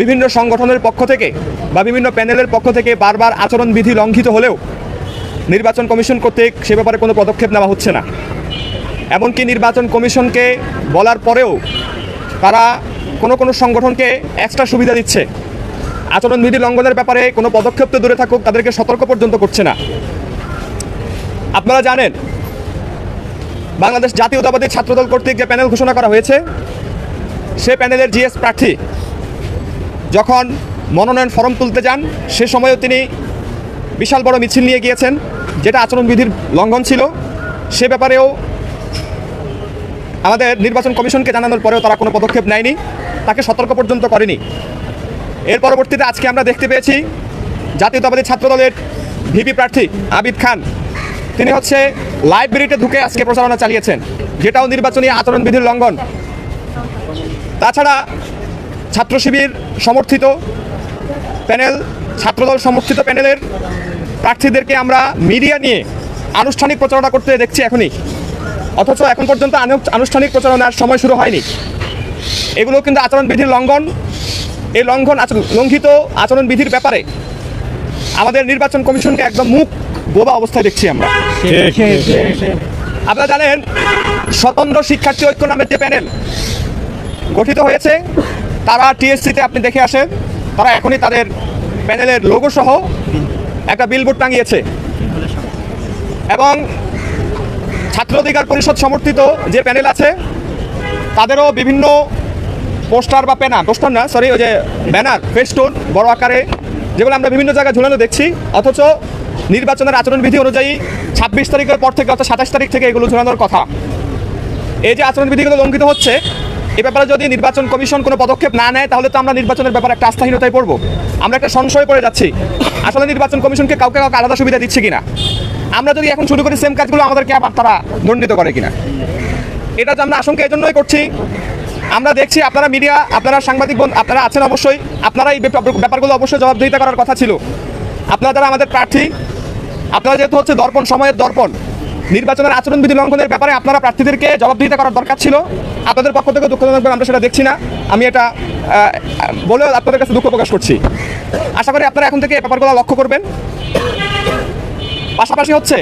বিভিন্ন সংগঠনের পক্ষ থেকে বা বিভিন্ন প্যানেলের পক্ষ থেকে বারবার আচরণবিধি লঙ্ঘিত হলেও নির্বাচন কমিশন কর্তৃক সে ব্যাপারে কোনো পদক্ষেপ নেওয়া হচ্ছে না। এমনকি নির্বাচন কমিশনকে বলার পরেও তারা কোনো কোনো সংগঠনকে এক্সট্রা সুবিধা দিচ্ছে। আচরণবিধি লঙ্ঘনের ব্যাপারে কোনো পদক্ষেপ তো দূরে থাকুক, তাদেরকে সতর্ক পর্যন্ত করছে না। আপনারা জানেন, বাংলাদেশ জাতীয়তাবাদী ছাত্রদল কর্তৃক যে প্যানেল ঘোষণা করা হয়েছে, সে প্যানেলের জিএস প্রার্থী যখন মনোনয়ন ফর্ম তুলতে যান, সে সময়ও তিনি বিশাল বড় মিছিল নিয়ে গিয়েছেন, যেটা আচরণবিধির লঙ্ঘন ছিল। সে ব্যাপারেও আমাদের নির্বাচন কমিশনকে জানানোর পরেও তারা কোনো পদক্ষেপ নেয়নি, তাকে সতর্ক পর্যন্ত করেনি। এর পরবর্তীতে আজকে আমরা দেখতে পেয়েছি জাতীয়তাবাদী ছাত্রদলের ভিপি প্রার্থী আবিদ খান। তিনি হচ্ছে লাইব্রেরিতে ঢুকে আজকে প্রচারণা চালিয়েছেন, যেটাও নির্বাচনী আচরণবিধির লঙ্ঘন। তাছাড়া ছাত্র শিবির সমর্থিত প্যানেল, ছাত্রদল সমর্থিত প্যানেলের প্রার্থীদেরকে আমরা মিডিয়া নিয়ে আনুষ্ঠানিক প্রচারণা করতে দেখছি এখনই। অথচ এখন পর্যন্ত আনু- আনুষ্ঠানিক প্রচারণার সময় শুরু হয়নি। এগুলো কিন্তু আচরণবিধির লঙ্ঘন। এই লঙ্ঘন লঙ্ঘিত আচরণবিধির ব্যাপারে আমাদের নির্বাচন কমিশনকে একদম মুখ বোবা অবস্থায় দেখছি আমরা। আপনারা জানেন, স্বতন্ত্র শিক্ষার্থী ঐক্য নামের যে প্যানেল গঠিত হয়েছে তারা টিএসসিতে আপনি দেখে আসেন, তারা এখনই তাদের প্যানেলের লোগো সহ একটা বিলবোর্ড টাঙিয়েছে। এবং ছাত্র অধিকার পরিষদ সমর্থিত যে প্যানেল আছে, তাদেরও বিভিন্ন পোস্টার বা প্যানার পোস্টার না সরি ওই যে ব্যানার, ফেস্টুন, বড় আকারে, যেগুলো আমরা বিভিন্ন জায়গায় ঝুলানো দেখছি। অথচ নির্বাচনের আচরণবিধি অনুযায়ী ছাব্বিশ তারিখের পর থেকে অর্থাৎ সাতাশ তারিখ থেকে এগুলো ঝুলানোর কথা। এই যে আচরণবিধিগুলো লঙ্ঘিত হচ্ছে এ ব্যাপারে যদি নির্বাচন কমিশন কোনো পদক্ষেপ না নেয়, তাহলে তো আমরা নির্বাচনের ব্যাপারে একটা আস্থাহীনতায় পড়ব। আমরা একটা সংশয়ে পড়ে যাচ্ছি। আসলে নির্বাচন কমিশনকে কাউকে কাউকে আলাদা সুবিধা দিচ্ছে কিনা? আমরা যদি এখন শুরু করি সেম কাজগুলো, আমাদেরকে আবার তারা দণ্ডিত করে কিনা? এটা তো আমরা আশঙ্কা এজন্যই করছি। আমরা দেখছি আপনারা মিডিয়া, আপনারা সাংবাদিক বন্ধু, আপনারা আছেন অবশ্যই। আপনারা এই ব্যাপার- ব্যাপারগুলো অবশ্যই জবাবদিহিতা করার কথা ছিল। আপনারা যারা আমাদের প্রার্থী, আপনারা যেহেতু হচ্ছে দর্পণ, সময়ের দর্পণ নির্বাচনের আচরণবিধি লঙ্ঘনের ব্যাপারে আপনারা প্রার্থীদেরকে জবাবদিহিতা করার দরকার ছিল। আপনাদের পক্ষ থেকে দুঃখজনক আমরা সেটা দেখছি না। আমি এটা বলে আপনাদের কাছে দুঃখ প্রকাশ করছি। আশা করি আপনারা এখন থেকে ব্যাপারগুলো লক্ষ্য করবেন। পাশাপাশি হচ্ছে